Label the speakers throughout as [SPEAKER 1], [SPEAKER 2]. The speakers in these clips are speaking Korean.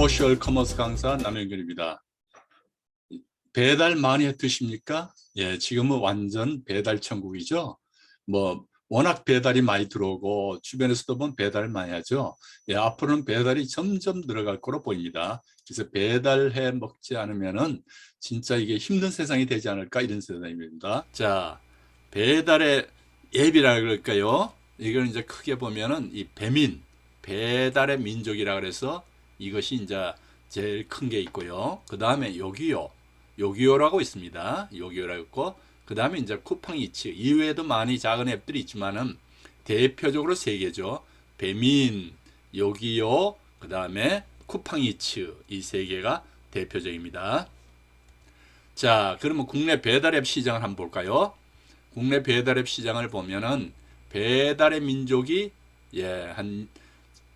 [SPEAKER 1] 소셜 커머스 강사 남영근입니다. 배달 많이 해 드십니까? 예, 지금은 완전 배달 천국이죠. 뭐 워낙 배달이 많이 들어오고 주변에서도 보면 배달 많이 하죠. 예, 앞으로는 배달이 점점 늘어갈 거로 보입니다. 그래서 배달해 먹지 않으면은 진짜 이게 힘든 세상이 되지 않을까 이런 세상입니다. 자, 배달의 앱이라 그럴까요? 이걸 이제 크게 보면은 이 배민, 배달의 민족이라 그래서 이것이 이제 제일 큰 게 있고요. 그 다음에 요기요, 요기요라고 있습니다. 요기요라고 있고, 그 다음에 이제 쿠팡이츠 이외에도 많이 작은 앱들이 있지만은 대표적으로 세 개죠. 배민, 요기요, 그 다음에 쿠팡이츠 이 세 개가 대표적입니다. 자, 그러면 국내 배달앱 시장을 한번 볼까요? 국내 배달앱 시장을 보면은 배달의 민족이 예, 한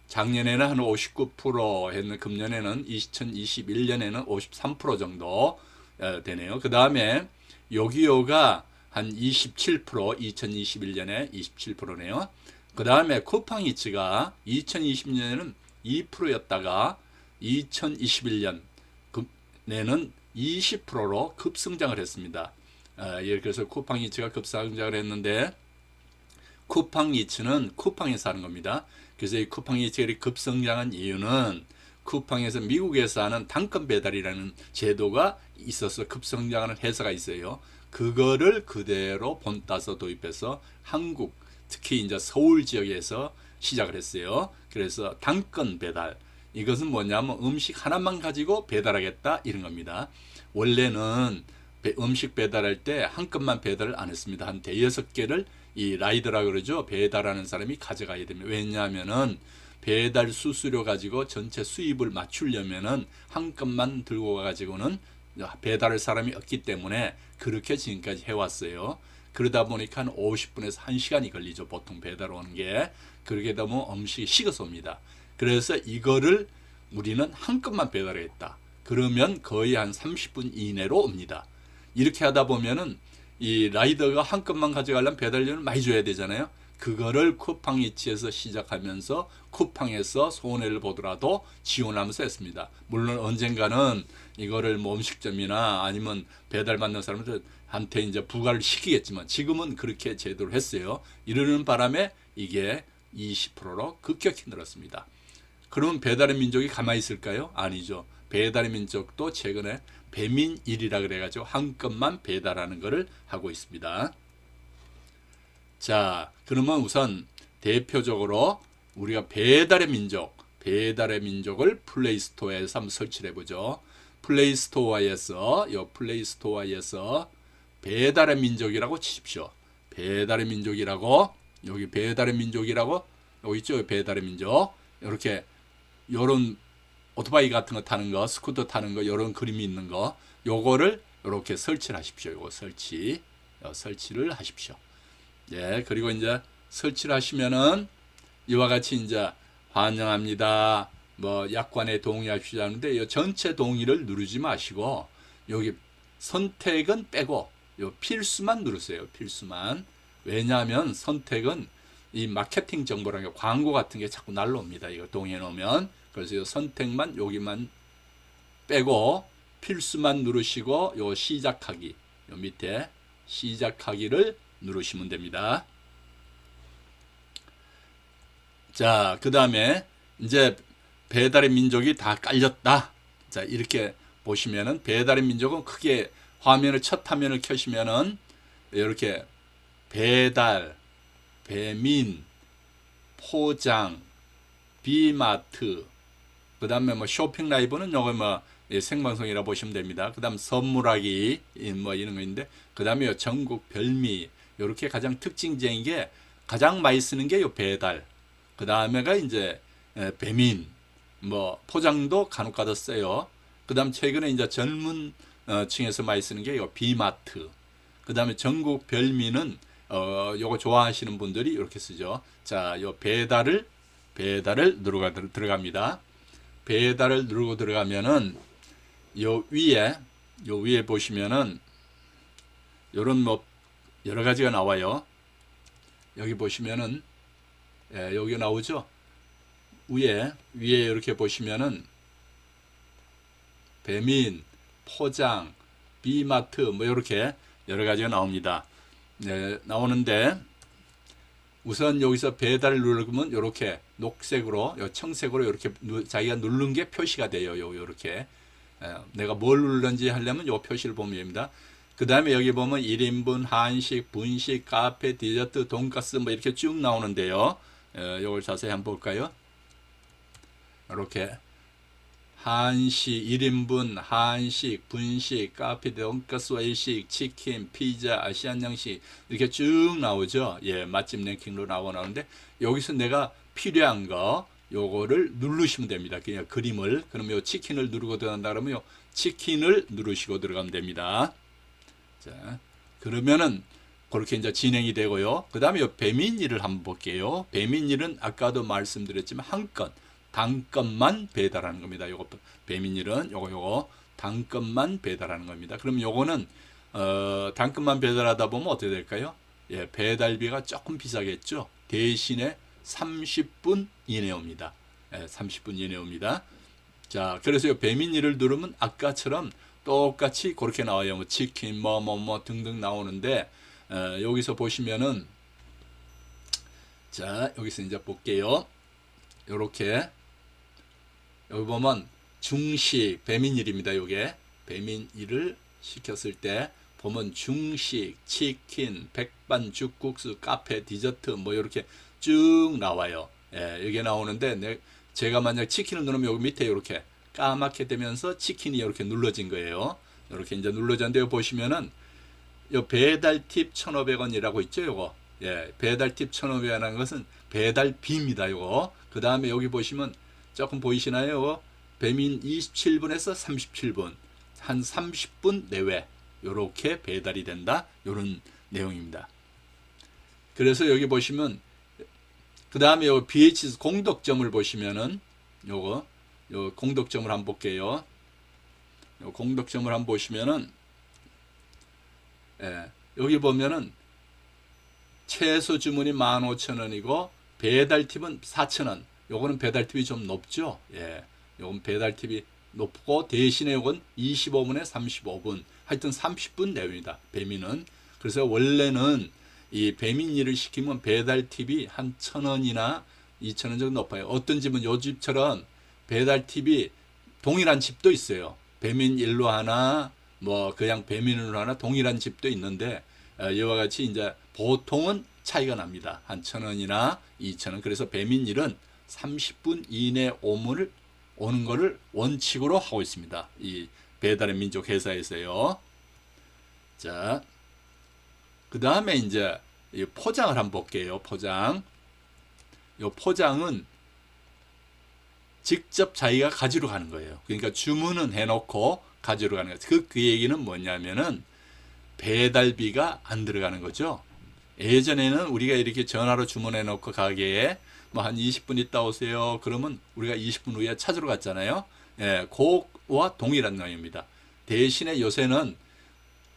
[SPEAKER 1] 작년에는 한 59% 했는 금년에는 2021년에는 53% 정도 어, 되네요. 그 다음에 요기요가 한 27% 2021년에 27%네요. 그 다음에 쿠팡이츠가 2020년에는 2%였다가 2021년 내는 20%로 급성장을 했습니다. 어, 예, 그래서 쿠팡이츠가 급성장을 했는데 쿠팡이츠는 쿠팡에서 하는 겁니다. 그래서 이 쿠팡이츠가 급성장한 이유는 쿠팡에서 미국에서 하는 단건 배달이라는 제도가 있어서 급성장하는 회사가 있어요. 그거를 그대로 본따서 도입해서 한국 특히 이제 서울 지역에서 시작을 했어요. 그래서 단건 배달 이것은 뭐냐면 음식 하나만 가지고 배달하겠다 이런 겁니다. 원래는 배- 음식 배달할 때 한 건만 배달을 안 했습니다. 한 대여섯 개를 이 라이더라 그러죠. 배달하는 사람이 가져가야 됩니다. 왜냐하면은 배달 수수료 가지고 전체 수입을 맞추려면은 한 건만 들고 가가지고는 배달할 사람이 없기 때문에 그렇게 지금까지 해왔어요. 그러다 보니까 한 50분에서 1시간이 걸리죠. 보통 배달 오는 게. 그렇게 되면 음식이 식어서 옵니다. 그래서 이거를 우리는 한 건만 배달했다. 그러면 거의 한 30분 이내로 옵니다. 이렇게 하다 보면은 이 라이더가 한 건만 가져가려면 배달료를 많이 줘야 되잖아요. 그거를 쿠팡이츠에서 시작하면서 쿠팡에서 손해를 보더라도 지원하면서 했습니다. 물론 언젠가는 이거를 뭐 음식점이나 아니면 배달 받는 사람들한테 이제 부과를 시키겠지만 지금은 그렇게 제도를 했어요. 이러는 바람에 이게 20%로 급격히 늘었습니다. 그러면 배달의 민족이 가만히 있을까요? 아니죠. 배달의 민족도 최근에 배민일이라 그래가지고 한 건만 배달하는 것을 하고 있습니다. 자, 그러면 우선 대표적으로 우리가 배달의 민족, 배달의 민족을 플레이스토어에서 한번 설치를 해보죠. 플레이스토어에서, 요 플레이스토어에서 배달의 민족이라고 치십시오. 배달의 민족이라고, 여기 배달의 민족이라고, 여기 있죠? 배달의 민족. 이렇게, 요런 오토바이 같은 거 타는 거, 스쿠터 타는 거, 이런 그림이 있는 거, 요거를 이렇게 설치를 하십시오. 요거 설치, 요 설치를 하십시오. 예, 그리고 이제 설치를 하시면은 이와 같이 이제 환영합니다. 뭐 약관에 동의하시지 않는데 이 전체 동의를 누르지 마시고 여기 선택은 빼고 요 필수만 누르세요. 필수만. 왜냐하면 선택은 이 마케팅 정보라는 게 광고 같은 게 자꾸 날라옵니다. 이거 동의해 놓으면. 그래서 이 선택만 여기만 빼고 필수만 누르시고 요 시작하기 요 밑에 시작하기를 누르시면 됩니다. 자, 그 다음에 이제 배달의 민족이 다 깔렸다. 자, 이렇게 보시면은 배달의 민족은 크게 화면을 첫 화면을 켜시면은 이렇게 배달, 배민, 포장, 비마트, 그 다음에 뭐 쇼핑 라이브는 요거 뭐 예, 생방송이라 보시면 됩니다. 그 다음 선물하기 이뭐 이런 거 있는데 그 다음에 전국 별미 요렇게 가장 특징적인 게 가장 많이 쓰는 게 요 배달 그 다음에가 이제 에, 배민 뭐 포장도 간혹 가다 써요. 그 다음 최근에 이제 젊은 어, 층에서 많이 쓰는 게 요 비마트 그 다음에 전국 별미는 어, 요거 좋아하시는 분들이 이렇게 쓰죠. 자, 요 배달을 배달을 누르가 들- 들어갑니다. 배달을 누르고 들어가면은 요 위에 요 위에 보시면은 요런 뭐 여러 가지가 나와요. 여기 보시면은 예, 여기 나오죠. 위에 위에 이렇게 보시면은 배민, 포장, 비마트 뭐 이렇게 여러 가지가 나옵니다. 네, 나오는데 우선 여기서 배달을 누르면 이렇게 녹색으로 요 청색으로 이렇게 누- 자기가 누른 게 표시가 돼요. 요 요렇게 에, 내가 뭘 누르는지 하려면 요 표시를 보면 됩니다. 그 다음에 여기 보면 1인분, 한식, 분식, 카페, 디저트, 돈가스 뭐 이렇게 쭉 나오는데요. 에, 요걸 자세히 한번 볼까요? 이렇게 한식, 1인분, 한식, 분식, 카페, 돈가스, 일식, 치킨, 피자, 아시안 양식 이렇게 쭉 나오죠. 예, 맛집 랭킹으로 나오는데 여기서 내가 필요한 거 요거를 누르시면 됩니다. 그냥 그림을 그러면 요 치킨을 누르고 들어간다 그러면 요 치킨을 누르시고 들어가면 됩니다. 자, 그러면은 그렇게 이제 진행이 되고요. 그 다음에 배민일을 한번 볼게요. 배민일은 아까도 말씀드렸지만 한 건, 단건만 배달하는 겁니다. 요거 배민일은 요거 요거 단건만 배달하는 겁니다. 그럼 요거는 어, 단건만 배달하다 보면 어떻게 될까요? 예, 배달비가 조금 비싸겠죠. 대신에 30분 이내 옵니다. 예, 30분 이내 옵니다. 자, 그래서 요 배민일을 누르면 아까처럼 똑같이 그렇게 나와요. 뭐 치킨 뭐 뭐 뭐 등등 나오는데 어, 여기서 보시면은 자 여기서 이제 볼게요. 요렇게 여기 보면 중식 배민일입니다. 요게 배민일을 시켰을 때 보면 중식, 치킨, 백반죽 국수, 카페, 디저트 뭐 이렇게 쭉 나와요. 예, 이게 나오는데 내, 제가 만약 치킨을 누르면 여기 밑에 이렇게 까맣게 되면서 치킨이 이렇게 눌러진 거예요. 이렇게 이제 눌러졌는데 여기 보시면은 요 배달 팁 1,500원이라고 있죠, 요거. 예, 배달 팁 1,500원이라는 것은 배달비입니다, 요거. 그 다음에 여기 보시면 조금 보이시나요? 배민 27분에서 37분, 한 30분 내외 요렇게 배달이 된다. 요런 내용입니다. 그래서 여기 보시면 그 다음에 요 BH 공덕점을 보시면은 요거 요 공덕점을 한번 볼게요. 요 공덕점을 한번 보시면은 예, 여기 보면은 최소 주문이 15,000원이고 배달 팁은 4,000원. 요거는 배달 팁이 좀 높죠. 예. 요건 배달 팁이 높고 대신에 요건 25분에 35분. 하여튼 30분 내외입니다. 배민은. 그래서 원래는 이 배민 일을 시키면 배달 팁이 한 1,000원이나 2,000원 정도 높아요. 어떤 집은 요 집처럼 배달 팁이 동일한 집도 있어요. 배민 일로 하나, 뭐 그냥 배민으로 하나 동일한 집도 있는데 어, 이와 같이 이제 보통은 차이가 납니다. 한 천 원이나 이천 원. 그래서 배민일은 30분 이내 오문을 오는 거를 원칙으로 하고 있습니다. 이 배달의 민족 회사에서요. 자, 그 다음에 이제 이 포장을 한번 볼게요. 포장. 이 포장은 직접 자기가 가지러 가는 거예요. 그러니까 주문은 해놓고 가지러 가는 거예요. 그, 그 얘기는 뭐냐면은 배달비가 안 들어가는 거죠. 예전에는 우리가 이렇게 전화로 주문해 놓고 가게에 뭐 한 20분 있다 오세요. 그러면 우리가 20분 후에 찾으러 갔잖아요. 예, 그와 동일한 내용입니다. 대신에 요새는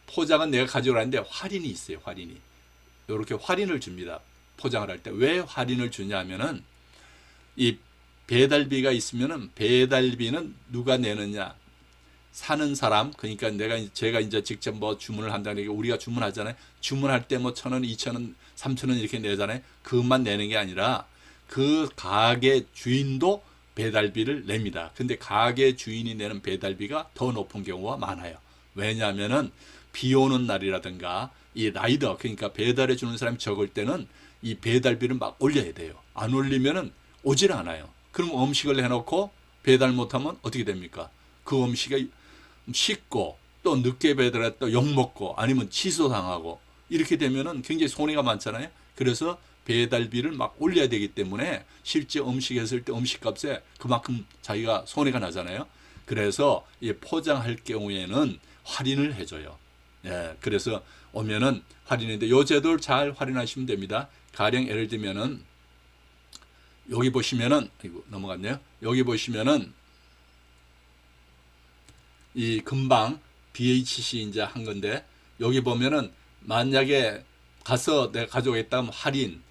[SPEAKER 1] 포장은 내가 가져가는데 할인이 있어요. 할인이. 이렇게 할인을 줍니다. 포장을 할 때. 왜 할인을 주냐면은 이 배달비가 있으면은 배달비는 누가 내느냐? 사는 사람 그러니까 내가 제가 이제 직접 뭐 주문을 한다는 게 우리가 주문하잖아요. 주문할 때 뭐 천 원, 이천 원, 삼천 원 이렇게 내잖아요. 그것만 내는 게 아니라 그 가게 주인도 배달비를 냅니다. 근데 가게 주인이 내는 배달비가 더 높은 경우가 많아요. 왜냐하면은 비 오는 날이라든가 이 라이더 그러니까 배달해 주는 사람이 적을 때는 이 배달비를 막 올려야 돼요. 안 올리면은 오질 않아요. 그럼 음식을 해놓고 배달 못하면 어떻게 됩니까? 그 음식이 식고 또 늦게 배달했다 욕 먹고 아니면 취소당하고 이렇게 되면은 굉장히 손해가 많잖아요. 그래서 배달비를 막 올려야 되기 때문에 실제 음식 했을 때 음식값에 그만큼 자기가 손해가 나잖아요. 그래서 이 포장할 경우에는 할인을 해줘요. 예, 그래서 오면은 할인인데 요 제도를 잘 활용하시면 됩니다. 가령 예를 들면은 여기 보시면은 이거 넘어갔네요. 여기 보시면은 이 금방 BHC 이제 한 건데 여기 보면은 만약에 가서 내가 가져오겠다 하면 할인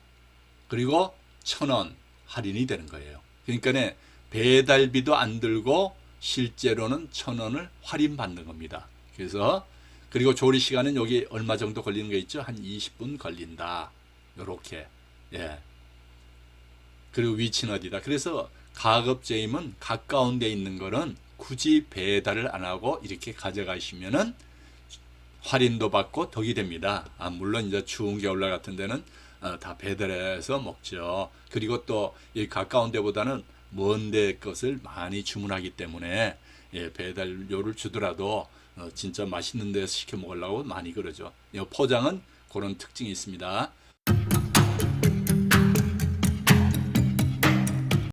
[SPEAKER 1] 그리고 천 원 할인이 되는 거예요. 그러니까 배달비도 안 들고 실제로는 천 원을 할인 받는 겁니다. 그래서 그리고 조리 시간은 여기 얼마 정도 걸리는 게 있죠? 한 20분 걸린다. 요렇게. 예. 그리고 위치는 어디다. 그래서 가급제임은 가까운 데 있는 거는 굳이 배달을 안 하고 이렇게 가져가시면은 할인도 받고 덕이 됩니다. 아, 물론 이제 추운 겨울날 같은 데는 어, 다 배달해서 먹죠. 그리고 또 이 가까운 데보다는 먼 데 것을 많이 주문하기 때문에 예, 배달료를 주더라도 어, 진짜 맛있는 데서 시켜 먹으려고 많이 그러죠. 이 포장은 그런 특징이 있습니다.